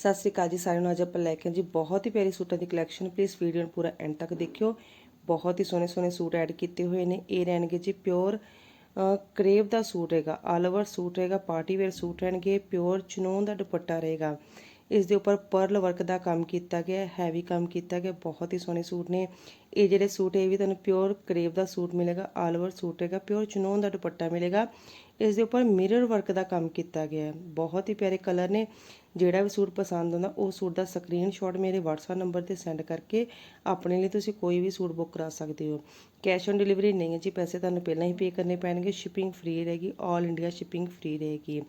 ਸਤਿ ਸ੍ਰੀ ਅਕਾਲ ਜੀ ਸਾਰਿਆਂ ਨੂੰ। ਅੱਜ ਆਪਾਂ ਲੈ ਕੇ ਆਏ ਜੀ ਬਹੁਤ ਹੀ ਪਿਆਰੀ ਸੂਟਾਂ ਦੀ ਕਲੈਕਸ਼ਨ ਪਲੀਜ਼ ਵੀਡੀਓ ਨੂੰ ਪੂਰਾ ਐਂਡ ਤੱਕ ਦੇਖਿਓ। ਬਹੁਤ ਹੀ ਸੋਹਣੇ ਸੋਹਣੇ ਸੂਟ ਐਡ ਕੀਤੇ ਹੋਏ ਨੇ। ਇਹ ਰਹਿਣਗੇ ਜੀ ਪਿਓਰ ਕਰੇਵ ਦਾ ਸੂਟ ਹੈਗਾ ਆਲ ਓਵਰ ਸੂਟ ਰਹੇਗਾ ਪਾਰਟੀ ਵੇਅਰ ਸੂਟ ਰਹਿਣਗੇ ਪਿਓਰ ਚਨੋਨ ਦਾ ਦੁਪੱਟਾ ਰਹੇਗਾ। ਇਸ ਦੇ ਉੱਪਰ ਪਰਲ ਵਰਕ ਦਾ ਕੰਮ ਕੀਤਾ ਗਿਆ ਹੈਵੀ ਕੰਮ ਕੀਤਾ ਗਿਆ, ਬਹੁਤ ਹੀ ਸੋਹਣੇ ਸੂਟ ਨੇ। ਇਹ ਜਿਹੜੇ ਸੂਟ ਇਹ ਵੀ ਤੁਹਾਨੂੰ ਪਿਓਰ ਕਰੇਵ ਦਾ ਸੂਟ ਮਿਲੇਗਾ ਆਲ ਓਵਰ ਸੂਟ ਰਹੇਗਾ ਪਿਓਰ ਚਨੋਨ ਦਾ ਦੁਪੱਟਾ ਮਿਲੇਗਾ। ਇਸ ਦੇ ਉੱਪਰ ਮਿਰਰ ਵਰਕ ਦਾ ਕੰਮ ਕੀਤਾ ਗਿਆ ਹੈ। ਬਹੁਤ ਹੀ ਪਿਆਰੇ ਕਲਰ ਨੇ। ਜਿਹੜਾ ਵੀ ਸੂਟ ਪਸੰਦ ਆਉਂਦਾ, ਉਹ ਸੂਟ ਦਾ ਸਕਰੀਨਸ਼ਾਟ ਮੇਰੇ WhatsApp ਨੰਬਰ ਤੇ ਸੈਂਡ ਕਰਕੇ ਆਪਣੇ ਲਈ ਤੁਸੀਂ ਕੋਈ ਵੀ ਸੂਟ ਬੁੱਕ ਕਰਾ ਸਕਦੇ ਹੋ। ਕੈਸ਼ ਔਨ ਡਿਲੀਵਰੀ ਨਹੀਂ ਹੈ ਜੀ, ਪੈਸੇ ਤੁਹਾਨੂੰ ਪਹਿਲਾਂ ਹੀ ਪੇ ਕਰਨੇ ਪੈਣਗੇ। ਸ਼ਿਪਿੰਗ ਫ੍ਰੀ ਰਹੇਗੀ 올 ਇੰਡੀਆ ਸ਼ਿਪਿੰਗ ਫ੍ਰੀ ਰਹੇਗੀ।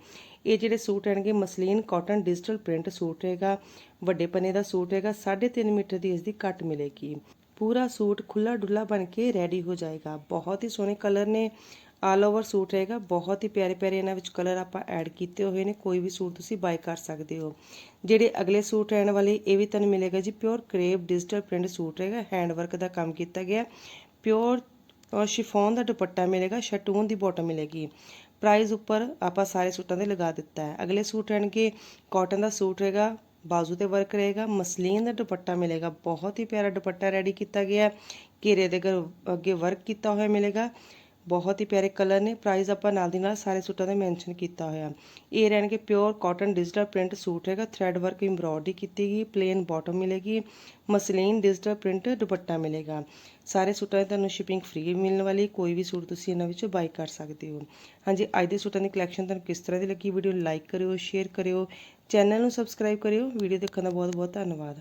ਇਹ ਜਿਹੜੇ ਸੂਟ ਰਹਿਣਗੇ muslin cotton digital print suit ਰਹੇਗਾ ਵੱਡੇ ਪਨੇ ਦਾ ਸੂਟ ਰਹੇਗਾ 3.5 ਮੀਟਰ ਦੀ ਇਸ ਦੀ ਕੱਟ ਮਿਲੇਗੀ। ਪੂਰਾ ਸੂਟ ਖੁੱਲਾ ਡੁੱਲਾ ਬਣ ਕੇ ਰੈਡੀ ਹੋ ਜਾਏਗਾ। ਬਹੁਤ ਹੀ ਸੋਹਣੇ ਕਲਰ ਨੇ। ਆਲ ਓਵਰ ਸੂਟ ਰਹੇਗਾ। ਬਹੁਤ ਹੀ ਪਿਆਰੇ ਪਿਆਰੇ ਇਹਨਾਂ ਵਿੱਚ ਕਲਰ ਆਪਾਂ ਐਡ ਕੀਤੇ ਹੋਏ ਨੇ। ਕੋਈ ਵੀ ਸੂਟ ਤੁਸੀਂ ਬਾਈ ਕਰ ਸਕਦੇ ਹੋ। ਜਿਹੜੇ ਅਗਲੇ ਸੂਟ ਰਹਿਣ ਵਾਲੇ, ਇਹ ਵੀ ਤੁਹਾਨੂੰ ਮਿਲੇਗਾ ਜੀ। Pure crepe digital print suit ਰਹੇਗਾ। ਹੈਂਡ ਵਰਕ ਦਾ ਕੰਮ ਕੀਤਾ ਗਿਆ। ਪਿਓਰ ਸ਼ਿਫੋਨ ਦਾ ਦੁਪੱਟਾ ਮਿਲੇਗਾ। ਸ਼ਟੂਨ ਦੀ ਬਾਟਮ ਮਿਲੇਗੀ। ਪ੍ਰਾਈਸ ਉੱਪਰ ਆਪਾਂ ਸਾਰੇ ਸੂਟਾਂ ਦੇ ਲਗਾ ਦਿੱਤਾ ਹੈ। ਅਗਲੇ ਸੂਟ ਰਹਿਣਗੇ ਕਾਟਨ ਦਾ ਸੂਟ ਰਹੇਗਾ। ਬਾਜ਼ੂ ਤੇ ਵਰਕ ਰਹੇਗਾ। ਮਸਲੀਨ ਦਾ ਦੁਪੱਟਾ ਮਿਲੇਗਾ। ਬਹੁਤ ਹੀ ਪਿਆਰਾ ਦੁਪੱਟਾ ਰੈਡੀ ਕੀਤਾ ਗਿਆ ਹੈ। ਘੇਰੇ ਦੇ ਅੱਗੇ ਵਰਕ ਕੀਤਾ ਹੋਇਆ ਮਿਲੇਗਾ। ਬਹੁਤ ਹੀ ਪਿਆਰੇ ਕਲਰ ਨੇ। ਪ੍ਰਾਈਸ ਆਪਾਂ ਨਾਲ ਦੀ ਨਾਲ ਸਾਰੇ ਸੂਟਾਂ ਦਾ ਮੈਂਸ਼ਨ ਕੀਤਾ ਹੋਇਆ। ਇਹ ਰਹਿਣਗੇ pure cotton digital print suit ਹੈਗਾ। ਥ੍ਰੈਡ ਵਰਕ ਐਮਬ੍ਰੋਇਡਰੀ ਕੀਤੀ ਗਈ ਪਲੇਨ ਬਾਟਮ ਮਿਲੇਗੀ, ਮਸਲੀਨ ਡਿਜੀਟਲ ਪ੍ਰਿੰਟ ਦੁਪੱਟਾ ਮਿਲੇਗਾ। ਸਾਰੇ ਸੂਟਾਂ ਦੀ ਤੁਹਾਨੂੰ ਸ਼ਿਪਿੰਗ ਫ੍ਰੀ ਮਿਲਣ ਵਾਲੀ, ਕੋਈ ਵੀ ਸੂਟ ਤੁਸੀਂ ਇਹਨਾਂ ਵਿੱਚੋਂ ਬਾਈ ਕਰ ਸਕਦੇ ਹੋ। ਹਾਂਜੀ, ਅੱਜ ਦੇ ਸੂਟਾਂ ਦੀ ਕਲੈਕਸ਼ਨ ਤੁਹਾਨੂੰ ਕਿਸ ਤਰ੍ਹਾਂ ਦੀ ਲੱਗੀ? ਵੀਡੀਓ ਲਾਈਕ ਕਰਿਓ ਸ਼ੇਅਰ ਕਰਿਓ ਚੈਨਲ ਨੂੰ ਸਬਸਕ੍ਰਾਈਬ ਕਰਿਓ। ਵੀਡੀਓ ਦੇਖਣ ਦਾ ਬਹੁਤ ਬਹੁਤ ਧੰਨਵਾਦ।